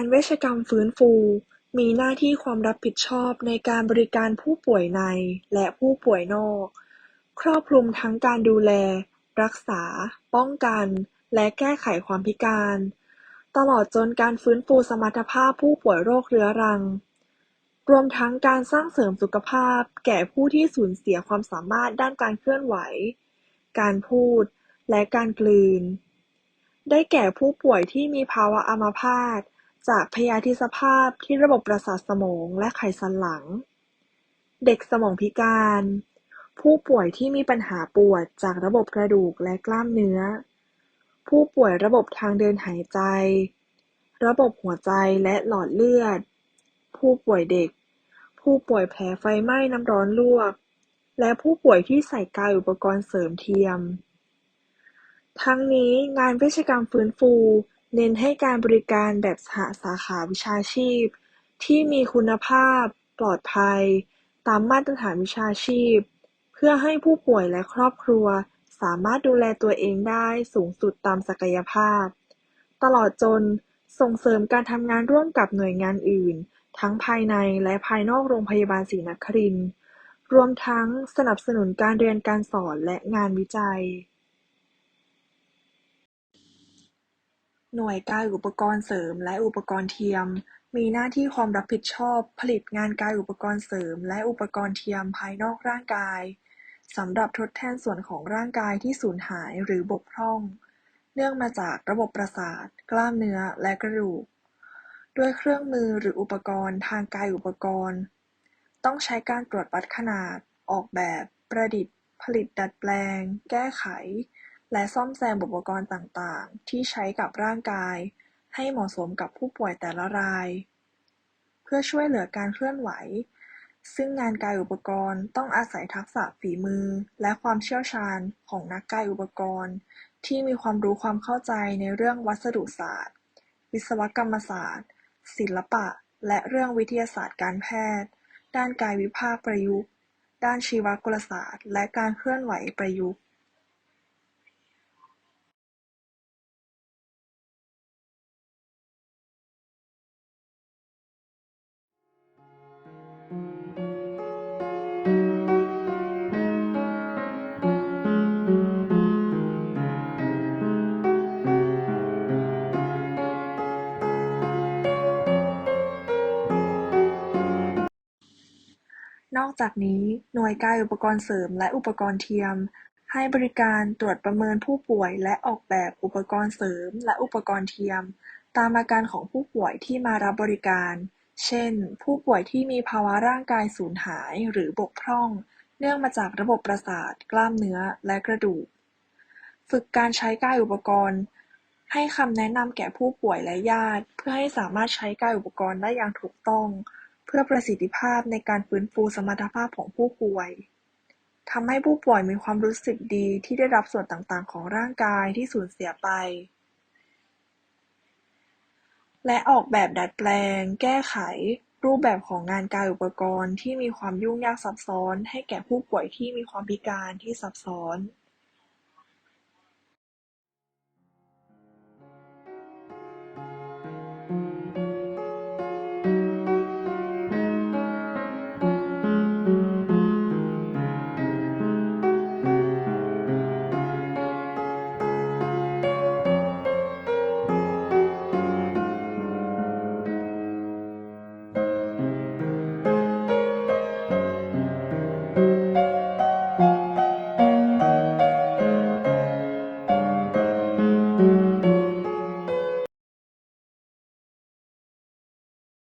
การเวชกรรมฟื้นฟู มีหน้าที่ความรับผิดชอบในการบริการผู้ป่วยในและผู้ป่วยนอก ครอบคลุมทั้งการดูแล รักษา ป้องกัน และแก้ไขความพิการ ตลอดจนการฟื้นฟูสมรรถภาพผู้ป่วยโรคเรื้อรัง รวมทั้งการสร้างเสริมสุขภาพแก่ผู้ที่สูญเสียความสามารถด้านการเคลื่อนไหว การพูด และการกลืน ได้แก่ผู้ป่วยที่มีภาวะอัมพาต จากพยาธิสภาพที่ระบบประสาทสมองและไขสันหลัง เด็กสมองพิการ ผู้ป่วยที่มีปัญหาปวดจากระบบกระดูกและกล้ามเนื้อ ผู้ป่วยระบบทางเดินหายใจ ระบบหัวใจและหลอดเลือด ผู้ป่วยเด็ก ผู้ป่วยแผลไฟไหม้น้ำร้อนลวก และผู้ป่วยที่ใส่กายอุปกรณ์เสริมเทียม ทั้งนี้งานเวชกรรมฟื้นฟู เน้นให้การบริการแบบสหสาขาวิชาชีพ ที่มีคุณภาพ ปลอดภัย ตามมาตรฐานวิชาชีพ เพื่อให้ผู้ป่วยและครอบครัวสามารถดูแลตัวเองได้สูงสุดตามศักยภาพ ตลอดจนส่งเสริมการทำงานร่วมกับหน่วยงานอื่น ทั้งภายในและภายนอกโรงพยาบาลศรีนครินทร์ รวมทั้งสนับสนุนการเรียนการสอนและงานวิจัย หน่วยกายอุปกรณ์เสริมและอุปกรณ์เทียม มีหน้าที่ความรับผิดชอบผลิตงานกายอุปกรณ์เสริมและอุปกรณ์เทียมภายนอกร่างกาย สำหรับทดแทนส่วนของร่างกายที่สูญหายหรือบกพร่อง เนื่องมาจากระบบประสาท กล้ามเนื้อ และกระดูก ด้วยเครื่องมือหรืออุปกรณ์ทางกายอุปกรณ์ ต้องใช้การตรวจวัดขนาด ออกแบบ ประดิษฐ์ ผลิตดัดแปลง แก้ไข และซ่อมแซมอุปกรณ์ต่าง ๆ ที่ใช้กับร่างกายให้เหมาะสมกับผู้ป่วยแต่ละราย เพื่อช่วยเหลือการเคลื่อนไหว ซึ่งงานกายอุปกรณ์ต้องอาศัยทักษะฝีมือ และความเชี่ยวชาญของนักกายอุปกรณ์ ที่มีความรู้ความเข้าใจในเรื่องวัสดุศาสตร์ วิศวกรรมศาสตร์ ศิลปะ และเรื่องวิทยาศาสตร์การแพทย์ ด้านกายวิภาคประยุกต์ ด้านชีวกลศาสตร์ และการเคลื่อนไหวประยุกต์ อกจากนี้ หน่วยกายอุปกรณ์เสริมและอุปกรณ์เทียม ให้บริการตรวจประเมินผู้ป่วย และออกแบบอุปกรณ์เสริมและอุปกรณ์เทียม ตามอาการของผู้ป่วยที่มารับบริการ เช่น ผู้ป่วยที่มีภาวะร่างกายสูญหายหรือบกพร่อง เนื่องมาจากระบบประสาท กล้ามเนื้อ และกระดูก ฝึกการใช้กายอุปกรณ์ให้คำแนะนำแก่ผู้ป่วยและญาติ เพื่อให้สามารถใช้กายอุปกรณ์ได้อย่างถูกต้อง เพื่อประสิทธิภาพในการฟื้นฟูสมรรถภาพของผู้ป่วย ทำให้ผู้ป่วยมีความรู้สึกดีที่ได้รับส่วนต่าง ๆ ของร่างกายที่สูญเสียไป และออกแบบดัดแปลง แก้ไข รูปแบบของงานกายอุปกรณ์ที่มีความยุ่งยากซับซ้อนให้แก่ผู้ป่วยที่มีความพิการที่ซับซ้อน